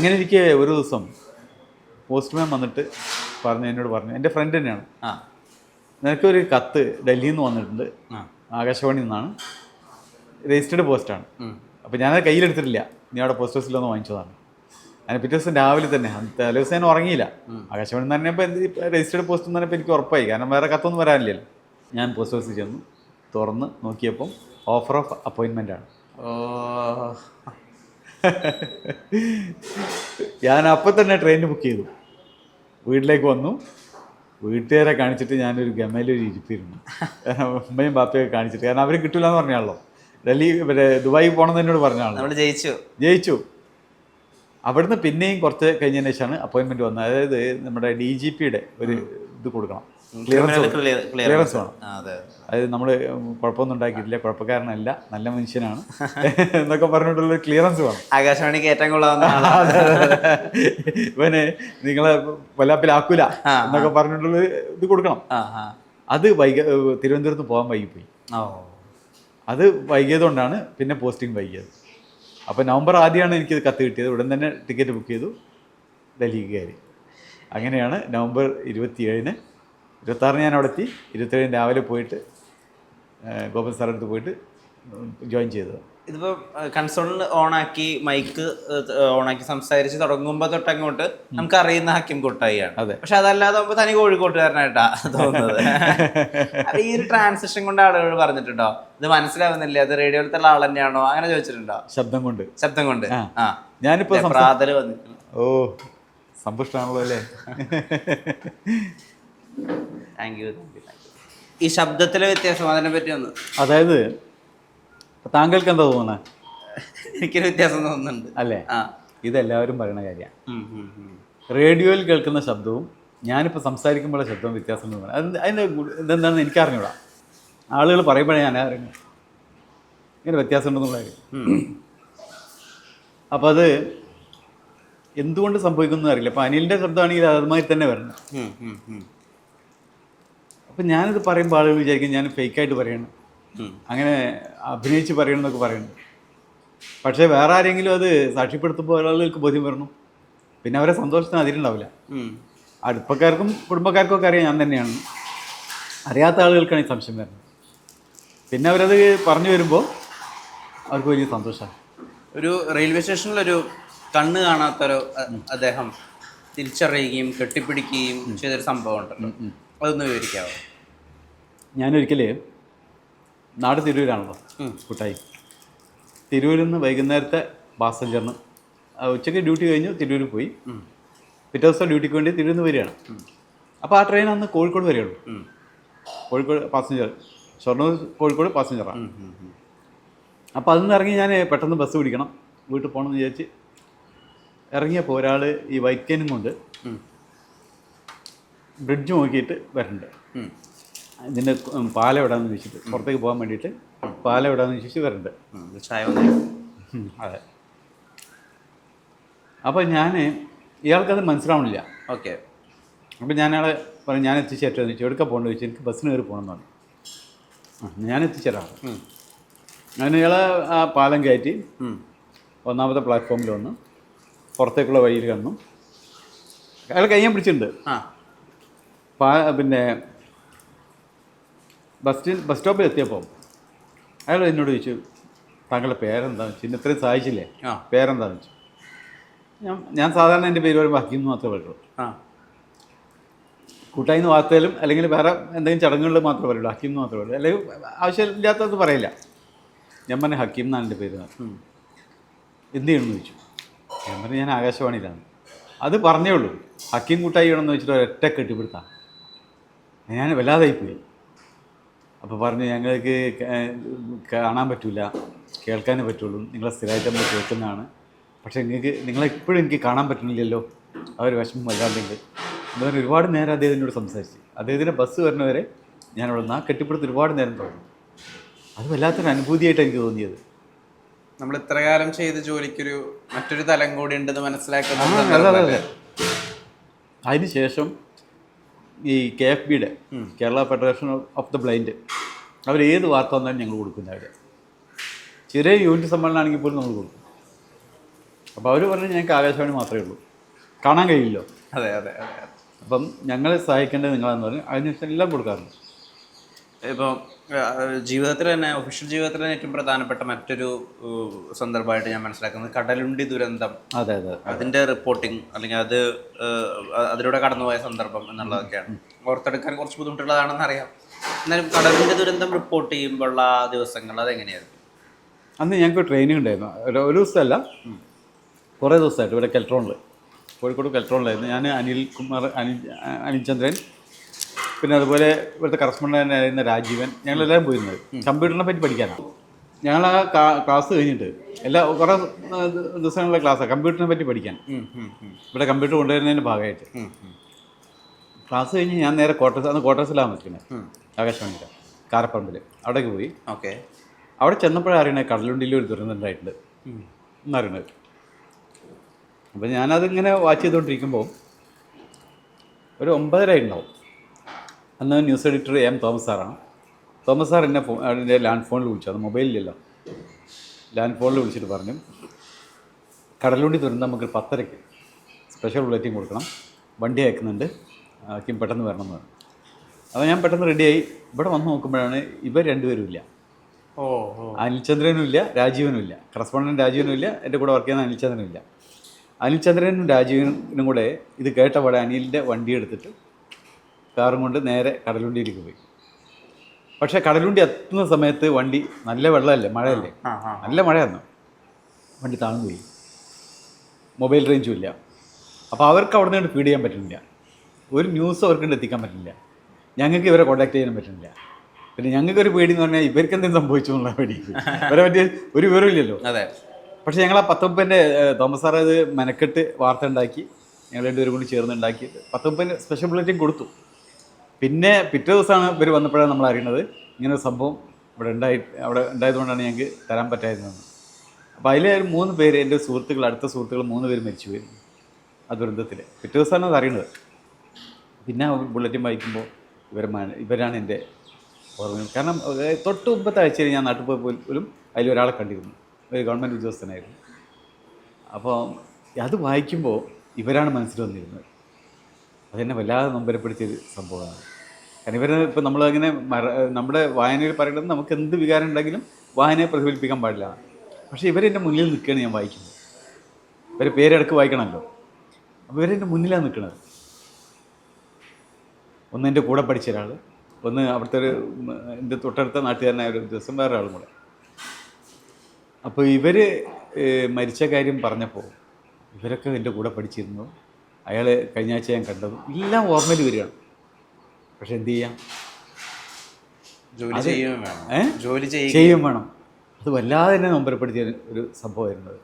അങ്ങനെ എനിക്ക് ഒരു ദിവസം പോസ്റ്റ്മാൻ വന്നിട്ട് പറഞ്ഞു എന്നോട് പറഞ്ഞു എന്റെ ഫ്രണ്ട് തന്നെയാണ്. ആ. നിനക്കൊരു കത്ത് ഡൽഹിയിൽ നിന്ന് വന്നിട്ടുണ്ട് ആകാശവാണിയിൽ നിന്നാണ്. രജിസ്റ്റേഡ് പോസ്റ്റാണ് അപ്പം അപ്പോൾ ഞാനത് കയ്യിലെടുത്തിട്ടില്ല. നീ അവിടെ പോസ്റ്റ് ഓഫീസിൽ ഒന്ന് വാങ്ങിച്ചതാണ്. അതിന് പിറ്റേ ദിവസം രാവിലെ തന്നെ തലേ ദിവസം ഞാൻ ഉറങ്ങിയില്ല. ആകാശവാണി എന്ന് പറഞ്ഞപ്പോൾ എന്ത് രജിസ്റ്റേർഡ് പോസ്റ്റ് എന്ന് പറഞ്ഞപ്പോൾ എനിക്ക് ഉറപ്പായി. കാരണം വേറെ കത്തൊന്നും വരാനില്ലല്ലോ. ഞാൻ പോസ്റ്റ് ഓഫീസിൽ ചെന്നു തുറന്ന് നോക്കിയപ്പം ഓഫർ ഓഫ് അപ്പോയിൻമെന്റ് ആണ്. ഓ. ഞാൻ അപ്പം തന്നെ ട്രെയിൻ ബുക്ക് ചെയ്തു. വീട്ടിലേക്ക് വന്നു. വീട്ടുകാരെ കാണിച്ചിട്ട് ഞാനൊരു ഗമയിലൊരു ഇരിപ്പിരുന്നു. കാരണം ഉമ്മയും ബാപ്പയൊക്കെ കാണിച്ചിട്ട്. കാരണം അവർ കിട്ടില്ല എന്ന് പറഞ്ഞാണല്ലോ. ഡൽഹി മറ്റേ ദുബായി പോകണമെന്ന് എന്നോട് പറഞ്ഞാണല്ലോ. നമ്മൾ ജയിച്ചു. ജയിച്ചു. അവിടുന്ന് പിന്നെയും കുറച്ച് കഴിഞ്ഞതിന് ശേഷമാണ് അപ്പോയിൻമെന്റ് വന്നത്. അതായത് നമ്മുടെ ഡി ജി പിയുടെ ഒരു ഇത് കൊടുക്കണം. ക്ലിയറൻസ് ക്ലിയറൻസ് വേണം. അതെ അതായത് നമ്മൾ കുഴപ്പമൊന്നും ഉണ്ടാക്കിയിട്ടില്ല കുഴപ്പക്കാരനല്ല നല്ല മനുഷ്യനാണ്. എന്നൊക്കെ പറഞ്ഞിട്ടുള്ള ക്ലിയറൻസ് വേണം. ആകാശവാണിക്ക് ഏറ്റവും കൊള്ളാവുന്ന. ഇവന് നിങ്ങളെ വല്ലാപ്പിലാക്കൂല എന്നൊക്കെ പറഞ്ഞിട്ടുള്ള ഇത് കൊടുക്കണം. അത് വൈക തിരുവനന്തപുരത്ത് പോകാൻ വൈകിപ്പോയി. അത് വൈകിയതുകൊണ്ടാണ് പിന്നെ പോസ്റ്റിംഗ് വൈകിയത്. അപ്പോൾ നവംബർ ആദ്യമാണ് എനിക്കിത് കത്ത് കിട്ടിയത്. ഉടൻ തന്നെ ടിക്കറ്റ് ബുക്ക് ചെയ്തു. ഡൽഹിക്ക് കയറി. അങ്ങനെയാണ് നവംബർ ഇരുപത്തിയേഴിന് ഇരുപത്താറിന് ഞാൻ അവിടെ എത്തി ഇരുപത്തേഴിന് രാവിലെ പോയിട്ട് ഗോപൻ സാറിന്റെ അടുത്ത് പോയിട്ട് ജോയിൻ ചെയ്തത്. ഇതിപ്പോ കൺസോളിൽ ഓണാക്കി മൈക്ക് ഓണാക്കി സംസാരിച്ച് തുടങ്ങുമ്പോൾ തൊട്ട് അങ്ങോട്ട് നമുക്ക് അറിയുന്ന ഹക്കിം കൊട്ടായിയാണ്. അതെ. പക്ഷെ അതല്ലാതെ തനി കോഴിക്കോട്ടുകാരനായിട്ടാ തോന്നുന്നത്. ഈ ഒരു ട്രാൻസിഷൻ കൊണ്ട് ആളുകൾ പറഞ്ഞിട്ടുണ്ടോ? ഇത് മനസ്സിലാവുന്നില്ല? അത് റേഡിയോയിലത്തെ ആൾ തന്നെയാണോ? അങ്ങനെ ചോദിച്ചിട്ടുണ്ടോ? ശബ്ദം കൊണ്ട്. ശബ്ദം കൊണ്ട്. ആ. ഞാനിപ്പോ പ്രാതൽ വന്നിട്ടുണ്ട് ഓ. സമ്പുഷ്ടാണല്ലോ അല്ലേ? താങ്ക് യു ഈ ശബ്ദത്തിലെ വ്യത്യാസം അതിനെ പറ്റി ഒന്ന് അതായത് താങ്കൾക്ക് എന്താ തോന്നുന്നത് എനിക്കൊരു വ്യത്യാസം തോന്നുന്നുണ്ട്. അല്ലേ? ആ. ഇതെല്ലാവരും പറയുന്ന കാര്യമാണ്. റേഡിയോയിൽ കേൾക്കുന്ന ശബ്ദവും ഞാനിപ്പോൾ സംസാരിക്കുമ്പോഴുള്ള ശബ്ദവും വ്യത്യാസം എന്ന് പറയുന്നത്. അതിന്റെ ഇതെന്താണെന്ന് എനിക്കറിഞ്ഞൂടാ ആളുകൾ പറയുമ്പോഴേ ഞാൻ അറിഞ്ഞു. ഇങ്ങനെ വ്യത്യാസം ഉണ്ടെന്നുള്ള കാര്യം. അപ്പോൾ അത് എന്തുകൊണ്ട് സംഭവിക്കുന്നു അറിയില്ല. അപ്പോൾ അനിലിന്റെ ശബ്ദമാണെങ്കിൽ അതുമാതിരി തന്നെ വരണം അപ്പൊ. അപ്പം ഞാനിത് പറയുമ്പോൾ ആളുകൾ വിചാരിക്കും ഞാൻ ഫേക്കായിട്ട് പറയണം. ഉം. അങ്ങനെ അഭിനയിച്ച് പറയണം എന്നൊക്കെ പറയുന്നു. പക്ഷേ വേറെ ആരെങ്കിലും അത് സാക്ഷ്യപ്പെടുത്തുമ്പോൾ ആളുകൾക്ക് ബോധ്യം വരണം? പിന്നെ അവരെ സന്തോഷത്തിന് അതിലുണ്ടാവില്ല. അടുപ്പക്കാർക്കും കുടുംബക്കാർക്കും ഒക്കെ അറിയാം ഞാൻ തന്നെയാണ്. അറിയാത്ത ആളുകൾക്കാണ് ഈ സംശയം വരുന്നത്. പിന്നെ അവരത് പറഞ്ഞു വരുമ്പോൾ അവർക്ക് വലിയ സന്തോഷമാണ്. ഒരു റെയിൽവേ സ്റ്റേഷനിലൊരു കണ്ണ് കാണാത്തൊരു അദ്ദേഹം തിരിച്ചറിയുകയും കെട്ടിപ്പിടിക്കുകയും ചെയ്തൊരു സംഭവം ഉണ്ടല്ലോ. അതൊന്ന് വിവരിക്കാവോ? ഞാനൊരിക്കലേ നാട് തിരൂരാണല്ലോ കൂട്ടായി. തിരൂരിൽ നിന്ന് വൈകുന്നേരത്തെ പാസഞ്ചറിന് ഉച്ചയ്ക്ക് ഡ്യൂട്ടി കഴിഞ്ഞു തിരൂരിൽ പോയി. പിറ്റേ ദിവസം ഡ്യൂട്ടിക്ക് വേണ്ടി തിരൂരിൽ നിന്ന് വരികയാണ്. അപ്പോൾ ആ ട്രെയിൻ അന്ന് കോഴിക്കോട് വരികയുള്ളൂ. കോഴിക്കോട് പാസഞ്ചർ ഷൊർണൂർ കോഴിക്കോട് പാസഞ്ചറാണ്. അപ്പോൾ അതിൽ നിന്ന് ഇറങ്ങി ഞാൻ പെട്ടെന്ന് ബസ് പിടിക്കണം വീട്ടിൽ പോകണമെന്ന് വിചാരിച്ച് ഇറങ്ങിയപ്പോൾ ഒരാൾ ഈ വൈറ്റ് കെയിനും കൊണ്ട് ബ്രിഡ്ജ് നോക്കിയിട്ട് വരണ്ട്. ഇതിന്റെ പാലം എവിടാന്ന് ചോദിച്ചിട്ട് പുറത്തേക്ക് പോകാൻ വേണ്ടിയിട്ട് പാലം എവിടാന്ന് ചോദിച്ചിട്ട് വരണ്ട്. ചായ അതെ. അപ്പോൾ ഞാൻ ഇയാൾക്കത് മനസ്സിലാവണില്ല. ഓക്കെ. അപ്പോൾ ഞാൻ അയാളെ പറഞ്ഞു ഞാൻ എത്തിച്ചേരട്ടെ എന്ന് ചോദിച്ചു എവിടെ പോകേണ്ടത്? ചോദിച്ചു എനിക്ക് ബസ്സിന് കയറി പോകണം എന്ന് പറഞ്ഞു. ആ, ഞാൻ എത്തിച്ചേരാം. ഞാൻ ഇയാളെ ആ പാലം കയറ്റി ഒന്നാമത്തെ പ്ലാറ്റ്ഫോമിൽ വന്ന്. പുറത്തേക്കുള്ള വഴിയിൽ കണ്ടു അയാൾ കയ്യാൻ പിടിച്ചിട്ടുണ്ട്. ആ. പാ പിന്നെ ബസ് ബസ് സ്റ്റോപ്പിൽ എത്തിയപ്പോൾ അയാൾ എന്നോട് ചോദിച്ചു താങ്കളുടെ പേരെന്താണെന്ന് വെച്ചു ഇന്നത്രയും സഹായിച്ചില്ലേ? ആ. പേരെന്താണെന്ന് വെച്ചു ഞാൻ ഞാൻ സാധാരണ എന്റെ പേര് പറയുമ്പോൾ ഹക്കീം എന്ന് മാത്രമേ പറയുള്ളൂ. ആ. കൂട്ടായി എന്ന് വാർത്തയിലും അല്ലെങ്കിൽ വേറെ എന്തെങ്കിലും ചടങ്ങുകളിൽ മാത്രമേ പറയുള്ളൂ. ഹക്കീം എന്ന് മാത്രമേ പറയുള്ളൂ. അല്ലെങ്കിൽ ആവശ്യമില്ലാത്തത് പറയില്ല. ഞാൻ പറഞ്ഞു ഹക്കീം എന്നാണ് എന്റെ പേര്. എന്ത് ചെയ്യണമെന്ന് ചോദിച്ചു. ഞാൻ ഞാൻ ആകാശവാണിയിലാണ്. അത് പറഞ്ഞേ ഉള്ളൂ. ഹക്കിയും കൂട്ടായി വേണമെന്ന് വെച്ചിട്ട് ഒരൊറ്റ കെട്ടിപ്പിടുത്താം. ഞാൻ വല്ലാതായിപ്പോയി അപ്പോൾ പറഞ്ഞു ഞങ്ങൾക്ക് കാണാൻ പറ്റില്ല കേൾക്കാനേ പറ്റുള്ളൂ. നിങ്ങളെ സ്ഥിരമായിട്ട് നമ്മൾ കേൾക്കുന്നതാണ്. പക്ഷേ നിങ്ങൾക്ക് നിങ്ങളെ ഇപ്പോഴും എനിക്ക് കാണാൻ പറ്റുന്നില്ലല്ലോ. ഒരു വിഷമം വല്ലാണ്ടെങ്കിൽ എന്ന് പറഞ്ഞ് ഒരുപാട് നേരം അദ്ദേഹത്തിനോട് സംസാരിച്ച്. അദ്ദേഹത്തിന്റെ ബസ് വരുന്നവരെ ഞാൻ അവിടെ നിന്ന് ആ കെട്ടിപ്പിടുത്ത് ഒരുപാട് നേരം തുടങ്ങി. അത് വല്ലാത്തൊരു അനുഭൂതിയായിട്ടാണ് എനിക്ക് തോന്നിയത്. നമ്മൾ ഇത്ര കാലം ചെയ്ത ജോലിക്കൊരു മറ്റൊരു തലം കൂടി ഉണ്ടെന്ന് മനസ്സിലാക്കുന്നത് അതെ അതെ അതെ. അതിനുശേഷം ഈ കെ എഫ് ബിയുടെ Kerala federation of the blind അവർ ഏത് വാർത്ത വന്നാലും ഞങ്ങൾ കൊടുക്കുന്ന അവർ ചെറിയ യൂണിറ്റ് സമ്മേളനമാണെങ്കിൽ പോലും നമ്മൾ കൊടുക്കും. അപ്പോൾ അവർ പറഞ്ഞു ഞങ്ങൾക്ക് ആകാശവാണി മാത്രമേ ഉള്ളൂ. കാണാൻ കഴിയില്ലോ. അതെ അതെ അതെ അപ്പം ഞങ്ങളെ സഹായിക്കേണ്ടത് നിങ്ങളാന്ന് പറഞ്ഞു അതിനുശേഷം എല്ലാം കൊടുക്കാറുണ്ട്. ഇപ്പം ജീവിതത്തിൽ തന്നെ ഒഫീഷ്യൽ ജീവിതത്തിൽ തന്നെ ഏറ്റവും പ്രധാനപ്പെട്ട മറ്റൊരു സന്ദർഭമായിട്ട് ഞാൻ മനസ്സിലാക്കുന്നത് കടലുണ്ടി ദുരന്തം. അതെ അതെ അതിന്റെ റിപ്പോർട്ടിങ് അല്ലെങ്കിൽ അത് അതിലൂടെ കടന്നുപോയ സന്ദർഭം എന്നുള്ളതൊക്കെയാണ്. ഓർത്തെടുക്കാൻ കുറച്ച് ബുദ്ധിമുട്ടുള്ളതാണെന്ന് അറിയാം. എന്നാലും കടലുണ്ടി ദുരന്തം റിപ്പോർട്ട് ചെയ്യുമ്പോഴുള്ള ആ ദിവസങ്ങൾ അതെങ്ങനെയായിരുന്നു? അന്ന് ഞങ്ങൾക്ക് ട്രെയിനിങ് ഉണ്ടായിരുന്നു. ഒരു ഒരു ദിവസമല്ല. കുറേ ദിവസമായിട്ട് ഇവിടെ കെൽട്രോണിൽ കോഴിക്കോട് കെൽട്രോണിലായിരുന്നു. ഞാൻ അനിൽ കുമാർ അനിൽ അനിൽ ചന്ദ്രൻ പിന്നെ അതുപോലെ ഇവിടുത്തെ കറസ്പോണ്ടന്റ് ആയിരുന്ന രാജീവൻ ഞങ്ങളെല്ലാം പോയിരുന്നത്. കമ്പ്യൂട്ടറിനെ പറ്റി പഠിക്കാനാണ് ഞങ്ങൾ ആ ക്ലാസ് കഴിഞ്ഞിട്ട് എല്ലാ കുറേ ദിവസങ്ങളിലെ ക്ലാസ്സാണ് കമ്പ്യൂട്ടറിനെ പറ്റി പഠിക്കാൻ. ഇവിടെ കമ്പ്യൂട്ടർ കൊണ്ടുവരുന്നതിന്റെ ഭാഗമായിട്ട്. ക്ലാസ് കഴിഞ്ഞ് ഞാൻ നേരെ ക്വാർട്ടേഴ്സ് അന്ന് ക്വാർട്ടേഴ്സിലാണ് നിൽക്കുന്നത്. ആകാശവാണിയുടെ കാരപ്പറമ്പിൽ അവിടേക്ക് പോയി. ഓക്കെ. അവിടെ ചെന്നപ്പോഴാണ് അറിയണേ കടലുണ്ടിയിൽ ഒരു ദുരന്തം ഉണ്ടായിട്ടുണ്ട് എന്നറിയണത് അപ്പോൾ ഞാനതിങ്ങനെ വാച്ച് ചെയ്തുകൊണ്ടിരിക്കുമ്പോൾ ഒരു ഒമ്പതര ഉണ്ടാവും. അന്ന് ന്യൂസ് എഡിറ്റർ എം തോമസ് സാറാണ്. തോമസ് സാർ എന്നെ ഫോ എന്റെ ലാൻഡ് ഫോണിൽ വിളിച്ചു. അത് മൊബൈലിലല്ല. ലാൻഡ് ഫോണിൽ വിളിച്ചിട്ട് പറഞ്ഞു കടലുണ്ടി ദുരന്തം നമുക്ക് പത്തരയ്ക്ക് സ്പെഷ്യൽ ബുള്ളറ്റിൻ കൊടുക്കണം. വണ്ടി അയക്കുന്നുണ്ട്. ആക്കും പെട്ടെന്ന് വരണം എന്ന് പറഞ്ഞു. അപ്പോൾ ഞാൻ പെട്ടെന്ന് റെഡിയായി ഇവിടെ വന്ന് നോക്കുമ്പോഴാണ് ഇവർ രണ്ടുപേരും ഇല്ല. ഓ ഓ. അനിൽചന്ദ്രനും ഇല്ല രാജീവനും ഇല്ല. കറസ്പോണ്ടന്റ് രാജീവനും ഇല്ല എന്റെ കൂടെ വർക്ക് ചെയ്യുന്ന അനിൽചന്ദ്രനും ഇല്ല. അനിൽചന്ദ്രനും രാജീവനും കൂടെ ഇത് കേട്ടപാടെ അനിലിന്റെ വണ്ടി എടുത്തിട്ട് കാറും കൊണ്ട് നേരെ കടലുണ്ടിയിലേക്ക് പോയി. പക്ഷേ കടലുണ്ടി എത്തുന്ന സമയത്ത് വണ്ടി നല്ല വെള്ളമല്ലേ? മഴയല്ലേ? നല്ല മഴയായിരുന്നു വണ്ടി താഴ്ന്നു പോയി. മൊബൈൽ റേഞ്ചും ഇല്ല. അപ്പോൾ അവർക്ക് അവിടെ നിന്ന് ഫീഡ് ചെയ്യാൻ പറ്റുന്നില്ല. ഒരു ന്യൂസ് അവർക്ക് എത്തിക്കാൻ പറ്റുന്നില്ല. ഞങ്ങൾക്ക് ഇവരെ കോൺടാക്ട് ചെയ്യാൻ പറ്റുന്നില്ല. പിന്നെ ഞങ്ങൾക്ക് ഒരു പേടി എന്ന് പറഞ്ഞാൽ ഇവർക്ക് എന്തെങ്കിലും സംഭവിച്ചു എന്നുള്ള പേടി. ഇവരെ പറ്റി ഒരു വിവരമില്ലല്ലോ. അതെ. പക്ഷേ ഞങ്ങൾ ആ പത്തൊമ്പതിന്റെ തോമസ് സാർ അത് മെനക്കെട്ട് വാർത്ത ഉണ്ടാക്കി. ഞങ്ങൾ രണ്ടുപേരും കൂടി ചേർന്ന് ഉണ്ടാക്കിയിട്ട് പത്തൊമ്പതിന് സ്പെഷ്യൽ ബുള്ളറ്റിൻ കൊടുത്തു. പിന്നെ പിറ്റേ ദിവസമാണ് ഇവർ വന്നപ്പോഴാണ് നമ്മൾ അറിയുന്നത്. ഇങ്ങനെ സംഭവം ഇവിടെ ഉണ്ടായി അവിടെ ഉണ്ടായതുകൊണ്ടാണ് ഞങ്ങൾക്ക് തരാൻ പറ്റായിരുന്നത് അപ്പോൾ അതിലെ മൂന്ന് പേര് എന്റെ സുഹൃത്തുക്കൾ അടുത്ത സുഹൃത്തുക്കൾ മൂന്ന് പേര് മരിച്ചു പോയി ആ ദുരന്തത്തിൽ പിറ്റേ ദിവസമാണ് അത് അറിയുന്നത്. പിന്നെ ബുള്ളറ്റും വായിക്കുമ്പോൾ ഇവർ ഇവരാണ് എന്റെ ഓർമ്മ കാരണം തൊട്ട് മുമ്പത്തെ ആഴ്ചയിൽ ഞാൻ നാട്ടിൽ പോയി പോലും അതിൽ ഒരാളെ കണ്ടിരുന്നു. ഒരു ഗവൺമെന്റ് ഉദ്യോഗസ്ഥനായിരുന്നു. അപ്പോൾ അത് വായിക്കുമ്പോൾ ഇവരാണ് മനസ്സിൽ വന്നിരുന്നത്. അതെന്നെ വല്ലാതെ നൊമ്പരപ്പെടുത്തിയൊരു സംഭവമാണ്. കാരണം ഇവർ ഇപ്പം നമ്മളങ്ങനെ മറ നമ്മുടെ വായനയിൽ പറയുന്നത് നമുക്ക് എന്ത് വികാരം ഉണ്ടെങ്കിലും വായനയെ പ്രതിഫലിപ്പിക്കാൻ പാടില്ല. പക്ഷേ ഇവരെന്റെ മുന്നിൽ നിൽക്കുകയാണ് ഞാൻ വായിക്കുന്നത്. ഇവർ പേരെടുക്ക് വായിക്കണമല്ലോ. അപ്പോൾ ഇവരെന്റെ മുന്നിലാണ് നിൽക്കുന്നത്. ഒന്ന് എന്റെ കൂടെ പഠിച്ച ഒരാൾ ഒന്ന് അവിടുത്തെ ഒരു എന്റെ തൊട്ടടുത്ത നാട്ടുകാരനായ ഒരു ദിവസം വേറെ ആളും കൂടെ അപ്പോൾ ഇവർ മരിച്ച കാര്യം പറഞ്ഞപ്പോൾ ഇവരൊക്കെ എന്റെ കൂടെ പഠിച്ചിരുന്നു. അയാൾ കഴിഞ്ഞ ആഴ്ച ഞാൻ കണ്ടത് എല്ലാം ഓർമ്മയിൽ വരികയാണ്. പക്ഷെ എന്ത് ചെയ്യാം? ജോലി ചെയ്യുകയും വേണം? ജോലി ചെയ്യും വേണം. അത് വല്ലാതെ തന്നെ നൊമ്പരപ്പെടുത്തിയ ഒരു സംഭവമായിരുന്നത്